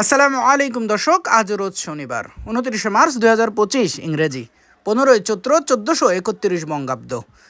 আসসালামু আলাইকুম দর্শক, আজ রোজ শনিবার, উনত্রিশে মার্চ পঁচিশ ইংরেজি, পনেরোই চৈত্র চোদ্দোশো একত্রিশ বঙ্গাব্দ।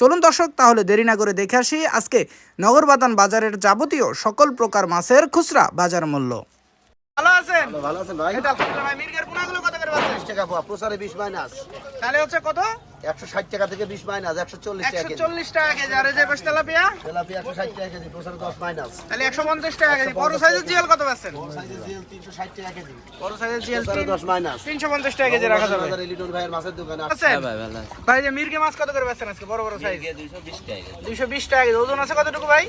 চলুন দর্শক তাহলে দেরি না করে দেখে আসি আজকে নগরবাদান বাজারের যাবতীয় সকল প্রকার মাছের খুচরা বাজার মূল্য। ভালো আছেন? ভালো আছেন ভাই। ভাই মির্গের পোনাগুলো কত করে পাচ্ছেন বিশ টাকা পোয়া প্রসারে 20 মাইনাস। তাহলে হচ্ছে কত? একশো ষাট টাকা থেকে বিশ মাইনাস একশো চল্লিশ টাকা একশো কেজি চল্লিশ টাকা কেজি। আর এই যে বেশ তেলাপিয়া? তেলাপিয়া একশো ষাট টাকা কেজি প্রচারে দশ মাইনাস। তাহলে একশো পঞ্চাশ টাকা কেজি। বড় সাইজের জিয়াল কত পাচ্ছেন? সাইজের জিএল তিনশো ষাট টাকা কেজি। বড় সাইজের প্রচারে দশ মাইনাস। তিনশো পঞ্চাশ টাকা কেজি রাখা যাবে। লিটন ভাইয়ের মাছের দোকানে আছেন ভাই যে মির্গে মাছ কত করে বেচছেন আজকে? বড় বড় সাইজ। দুইশো বিশ টাকা কেজি। ওজন আছে কতটুকু ভাই?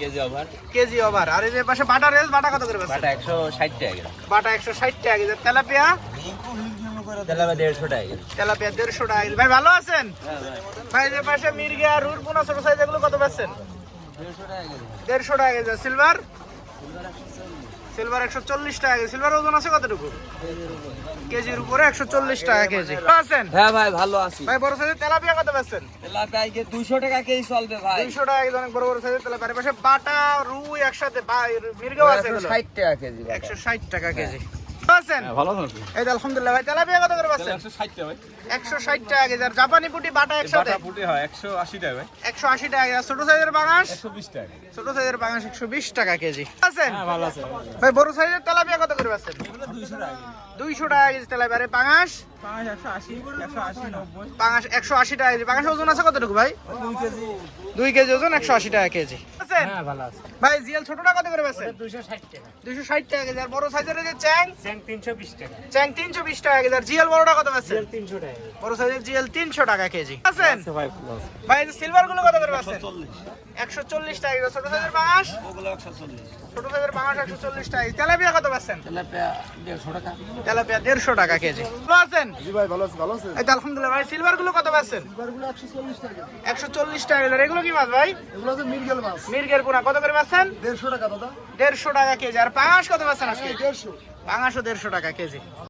KG over. KG over. আর এই যে পাশে বাটা রেস বাটা কত করে বেচছেন বাটা একশো ষাট টাকা বাটা একশো ষাট টাকা কেজি। তেলাপিয়া? তেলাপা দেড়শো টাকা কেজি। তেলাপিয়া দেড়শো টাকা ভাই ভালো আছেন? ভাই যে পাশে মির্গে রুর পোনা ছোট সাইজ এগুলো কত বেচছেন দেড়শো টাকা কেজি। সিলভার? সিলভার একশো চল্লিশ টাকা কেজি। সিলভার ওজন আছে কতটুকু? কেজির উপরে একশো চল্লিশ টাকা কেজি। হ্যাঁ ভাই ভালো আছি। ভাই বড় সাইজের তেলাপিয়া কত বেচছেন তেলাপা দুশো টাকা কেজি চলবে ভাই। দুইশো টাকা কেজি অনেক বড় বড় সাইজের তেলাপিয়া। পাশে বাটা রুই একসাথে বা- আছে ষাট টাকা কেজি একশো ষাট টাকা কেজি। আছেন? ভালো আছেন? এই তো আলহামদুলিল্লাহ ভাই তেলাপিয়া কত করে পাচ্ছেন? একশো ষাট টাকা ভাই। একশো ষাট টাকা কেজি। আর জাপানি পুটি বাটা একসাথে? বাটা ফুটে হয় একশো আশি টাকা ভাই। একশো আশি টাকা আর ছোট সাইজের একশো টাকা ছোট সাইজের বাঙাশ একশো বিশ টাকা কেজি। আছেন? হ্যাঁ ভালো ভাই বড় সাইজের তেলাপিয়া কত করে পাচ্ছেন? টাকা কেজি। তেলাপিয়া। আরে একশো আশি একশো আশি একশো আশি টাকা কেজি। ওজন আছে কতটুকু ভাই? দুই কেজি। দুই কেজি ওজন একশো আশি টাকা কেজি। আছেন হ্যাঁ ভালো আছে। ভাই জিএল ছোটটা কত করে পাচ্ছেন দুইশো ষাট টাকা। দুইশো ষাট টাকা কেজি। আর বড় সাইজের এই যে চ্যাং? চ্যাং তিনশো বিশ টাকা। চ্যাং তিনশো বিশ টাকা কেজি। আর জিএল বড়টা কত পাচ্ছেন তিনশো টাকা বড় সাইজের জিএল তিনশো টাকা কেজি। আছেন ভাই ভালো আছে। ভাই এই যে সিলভারগুলো কত করে পাচ্ছেন একশো চল্লিশ। টাকা কেজি। ছোট সাইজের বাঁশ? ছোট সাইজের বাঁশ একশো চল্লিশ টাকা তেলাপিয়া কত পাচ্ছেন তেলাপিয়া দেড়শো টাকা। তেলাপিয়া দেড়শো টাকা কেজি। ভালো আছেন? জি ভাই ভালো আছে ভালো আছে এই তো আলহামদুলিল্লাহ। ভাই সিলভারগুলো কত পাচ্ছেন এগুলো একশো চল্লিশ টাকা। একশো চল্লিশ টাকা কেজি। আর এগুলো কি মাছ ভাই? এগুলো আছে মির্গেল মাছ। মির্গের পোনা কত করে পাচ্ছেন? দেড়শো টাকা দাদা। দেড়শো টাকা কেজি। আর পাঙাশ কত পাচ্ছেন আজকে? দেড়শো। পাঙাশও দেড়শো টাকা কেজি।